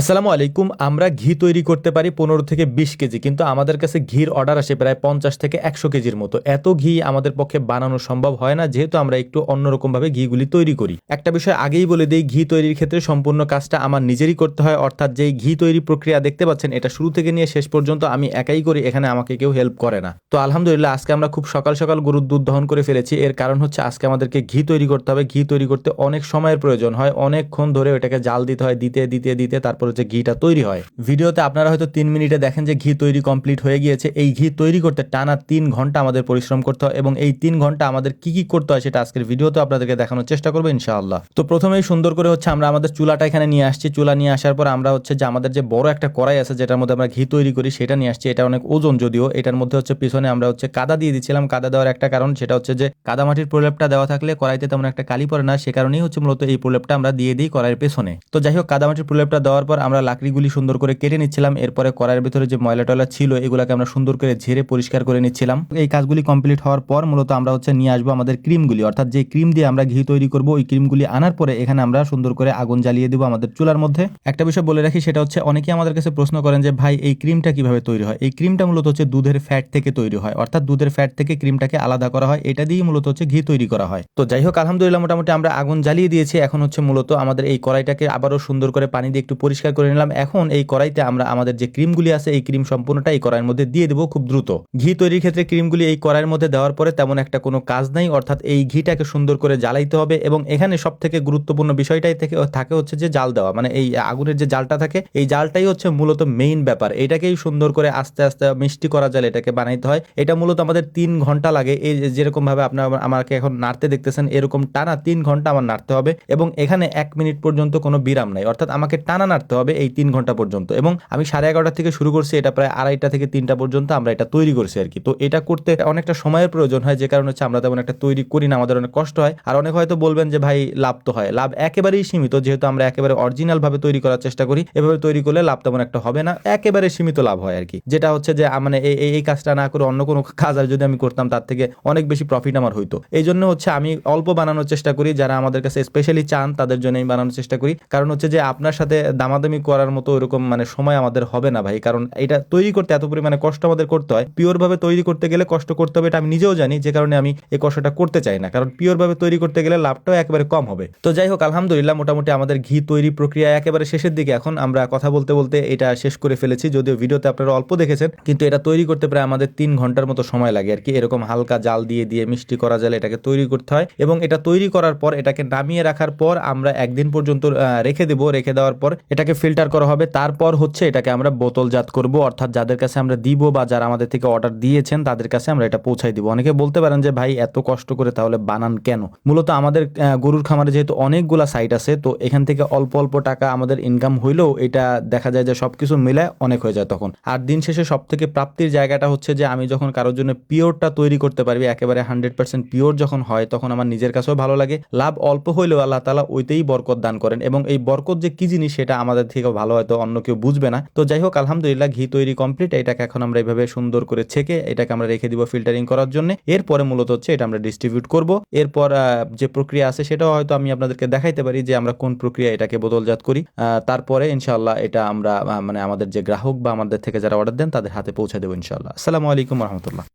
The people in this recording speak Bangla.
আসসালামু আলাইকুম, আমরা ঘি তৈরি করতে পারি পনেরো থেকে বিশ কেজি, কিন্তু আমাদের কাছে ঘির অর্ডার আসে প্রায় পঞ্চাশ থেকে একশো কেজির মতো। এত ঘি আমাদের পক্ষে বানানো সম্ভব হয় না, যেহেতু আমরা একটু অন্যরকমভাবে ঘিগুলি তৈরি করি। একটা বিষয় আগেই বলে দিই, ঘি তৈরির ক্ষেত্রে সম্পূর্ণ কাজটা আমার নিজেরই করতে হয়, অর্থাৎ যেই ঘি তৈরি প্রক্রিয়া দেখতে পাচ্ছেন, এটা শুরু থেকে নিয়ে শেষ পর্যন্ত আমি একাই করি, এখানে আমাকে কেউ হেল্প করে না। তো আলহামদুলিল্লাহ, আজকে আমরা খুব সকাল সকাল গরুর দুধ দহন করে ফেলেছি, এর কারণ হচ্ছে আজকে আমাদেরকে ঘি তৈরি করতে হবে, ঘি তৈরি করতে অনেক সময়ের প্রয়োজন হয়, অনেকক্ষণ ধরে ওটাকে জাল দিতে হয়, দিতে দিতে দিতে, তারপর হচ্ছে ঘিটা তৈরি হয়। ভিডিওতে আপনারা হয়তো তিন মিনিটে দেখেন যে ঘি তৈরি কমপ্লিট হয়ে গিয়েছে। এই ঘি তৈরি করতে টানা তিন ঘণ্টা আমাদের পরিশ্রম করতে হয় এবং এই তিন ঘণ্টা আমাদের কি কি করতে হয় সেটা আজকের ভিডিওতে আপনাদেরকে দেখানোর চেষ্টা করব ইনশাআল্লাহ। তো প্রথমেই সুন্দর করে হচ্ছে আমরা আমাদের চুলাটা এখানে নিয়ে আসছি। চুলা নিয়ে আসার পর আমরা হচ্ছে যে আমাদের যে বড় একটা কড়াই আছে যেটার মধ্যে আমরা ঘি তৈরি করি সেটা নিয়ে আসছি। এটা অনেক ওজন যদিও। এটার মধ্যে হচ্ছে পিছনে আমরা হচ্ছে কাদা দিয়ে দিচ্ছিলাম কাদা দেওয়ার একটা কারণ সেটা হচ্ছে যে কাদা মাটির প্রলেপটা দেওয়া থাকলে কড়াইতে তেমন একটা কালি পড়ে না। সে কারণেই হচ্ছে মূলত এই প্রলেপটা আমরা দিয়ে দিই কড়াইয়ের পেছনে। তো যাই হোক, কাদা মাটির প্রলেপটা দেওয়ার পর আমরা লাকড়িগুলি সুন্দর করে কেটে নিচ্ছিলাম। এরপরে কড়াইয়ের ভিতরে যে ময়লা টয়লা ছিল, এগুলোকে আমরা সুন্দর করে ঝেড়ে পরিষ্কার করে নিচ্ছিলাম। এই কাজগুলি কমপ্লিট হওয়ার পর মূলত আমরা হচ্ছে নিয়ে আসব আমাদের ক্রিমগুলি। অর্থাৎ যে ক্রিম দিয়ে আমরা ঘি তৈরি করব, ওই ক্রিমগুলি আনার পরে এখানে আমরা সুন্দর করে আগুন জ্বালিয়ে দেবো আমাদের চুলার মধ্যে। একটা বিষয় বলে রাখি, সেটা হচ্ছে অনেকেই আমাদের কাছে প্রশ্ন করেন যে, ভাই, এই ক্রিমটা কীভাবে তৈরি হয়? এই ক্রিমটা মূলত হচ্ছে দুধের ফ্যাট থেকে তৈরি হয়। অর্থাৎ দুধের ফ্যাট থেকে ক্রিমটাকে আলাদা করা হয়। এটা দিয়েই মূলত হচ্ছে ঘি তৈরি করা হয়। তো যাই হোক, আলহামদুলিল্লাহ, মোটামুটি আমরা আগুন জ্বালিয়ে দিয়েছি। এখন হচ্ছে মূলত আমাদের এই কড়াইটাকে আবারও সুন্দর করে পানি দিয়ে একটু পরিষ্কার করে নিলাম। এখন এই কড়াইতে আমরা আমাদের যে ক্রিমগুলি আছে, এই ক্রিম সম্পূর্ণটা এই কড়াইয়ের মধ্যে দিয়ে দেবো খুব দ্রুত। ঘি তৈরির ক্ষেত্রে ক্রিমগুলি এই কড়াইয়ের মধ্যে দেওয়ার পরে তেমন একটা কোনো কাজ নাই। অর্থাৎ এই ঘিটাকে সুন্দর করে জ্বালাইতে হবে এবং এখানে সব থেকে গুরুত্বপূর্ণ বিষয়টাই থেকে থাকে হচ্ছে যে জাল দেওয়া। মানে এই আগুনের যে জালটা থাকে, এই জালটাই হচ্ছে মূলত মেইন ব্যাপার। এটাকেই সুন্দর করে আস্তে আস্তে মিষ্টি করা জাল এটাকে বানাইতে হয়। এটা মূলত আমাদের তিন ঘণ্টা লাগে। এই যেরকম ভাবে আপনার আমাকে এখন নাড়তে দেখতেছেন, এরকম টানা তিন ঘণ্টা আমার নাড়তে হবে এবং এখানে এক মিনিট পর্যন্ত কোনো বিরাম নাই। অর্থাৎ আমাকে টানা নাড়তে হবে এই তিন ঘণ্টা পর্যন্ত। এবং আমি সাড়ে এগারোটা থেকে শুরু করছি, এটা প্রায় আড়াইটা থেকে তিনটা পর্যন্ত আমরা এটা তৈরি করছি আর কি। তো এটা করতে অনেকটা সময়ের প্রয়োজন হয়, যে কারণে হচ্ছে আমরা তেমন একটা তৈরি করি না, আমাদের অনেক কষ্ট হয়। আর অনেক হয়তো বলবেন যে, ভাই, লাভ তো হয়। লাভ একেবারেই সীমিত, যেহেতু আমরা একেবারে অরিজিনাল ভাবে তৈরি করার চেষ্টা করি। এভাবে তৈরি করলে লাভ তেমন একটা হবে না, একেবারে সীমিত লাভ হয় আর কি। যেটা হচ্ছে যে মানে এই এই- কাজটা না করে অন্য কোনো কাজ আর যদি আমি করতাম, তার থেকে অনেক বেশি প্রফিট আমার হইতো। এই জন্য হচ্ছে আমি অল্প বানানোর চেষ্টা করি, যারা আমাদের কাছে স্পেশালি চান, তাদের জন্য আমি বানানোর চেষ্টা করি। কারণ হচ্ছে যে, আপনার সাথে দামাদামি করার মতো এরকম মানে সময় আমাদের হবে না ভাই। কারণ এটা তৈরি করতে এত পরিমাণে কষ্ট আমাদের করতে হয়। পিওর ভাবে তৈরি করতে গেলে কষ্ট করতে হবে এটা আমি নিজেও জানি, যে কারণে আমি এই কষ্টটা করতে চাই না। কারণ পিওর ভাবে তৈরি করতে গেলে লাভটাও একেবারে কম হবে। তো যাই হোক, আলহামদুলিল্লাহ মোটামুটি আমাদের ঘি তৈরি প্রক্রিয়া একেবারে শেষের দিকে। এখন আমরা কথা বলতে বলতে এটা শেষ করে ফেলেছি, যদিও ভিডিওতে আপনারা অল্প দেখেছেন, কিন্তু এটা তৈরি করতে প্রায় আমাদের তিন ঘণ্টার মতো সময় লাগে আর কি। এরকম হালকা জাল দিয়ে দিয়ে মিষ্টি করা জালে এটাকে তৈরি করতে হয় এবং এটা তৈরি করার পর এটাকে নামিয়ে রাখার পর আমরা একদিন পর্যন্ত রেখে দেবো। রেখে দেওয়ার পর এটাকে ফিল্টার করা হবে। তারপর হচ্ছে এটাকে আমরা বোতলজাত করব। অর্থাৎ যাদের কাছে আমরা দিব বা যারা আমাদের থেকে অর্ডার দিয়েছেন, তাদের কাছে আমরা এটা পৌঁছাই দিব। অনেকে বলতে পারেন যে, ভাই, এত কষ্ট করে তাহলে বানান কেন? মূলত আমাদের গরুর খামারে যেহেতু অনেকগুলা সাইট আছে, তো এখান থেকে অল্প অল্প টাকা আমাদের ইনকাম হইলেও এটা দেখা যায় যে সবকিছু মিলে অনেক হয়ে যায় তখন। আর দিন শেষে সব থেকে প্রাপ্তির জায়গাটা হচ্ছে যে, আমি যখন কারোর জন্য পিওরটা তৈরি করতে পারবি একেবারে হান্ড্রেড পার্সেন্ট পিওর যখন হয়, তখন আমার নিজের কাছেও ভালো লাগে। লাভ অল্প হইলেও আল্লাহ তালা ওইতেই বরকত দান করেন। এবং এই বরকত যে কি জিনিস, সেটা আমাদের থেকে ভালো হয়তো অন্য কেউ বুঝবে না। তো যাই হোক, আলহামদুলিল্লাহ ঘি তৈরি কমপ্লিট এটাকে এখন আমরা এইভাবে সুন্দর করে ছেঁকে এটাকে আমরা রেখে দিব ফিল্টারিং করার জন্য। এরপরে মূলত হচ্ছে এটা আমরা ডিস্ট্রিবিউট করব। এরপর যে প্রক্রিয়া আছে সেটাও হয়তো আমি আপনাদেরকে দেখাইতে পারি যে আমরা কোন প্রক্রিয়া এটাকে বোতলজাত করি। তারপরে ইনশাআল্লাহ এটা আমরা মানে আমাদের যে গ্রাহক বা আমাদের থেকে যারা অর্ডার দেন তাদের হাতে পৌঁছে দেবো ইনশাআল্লাহ। আসসালামু আলাইকুম রহমতুল্লাহ।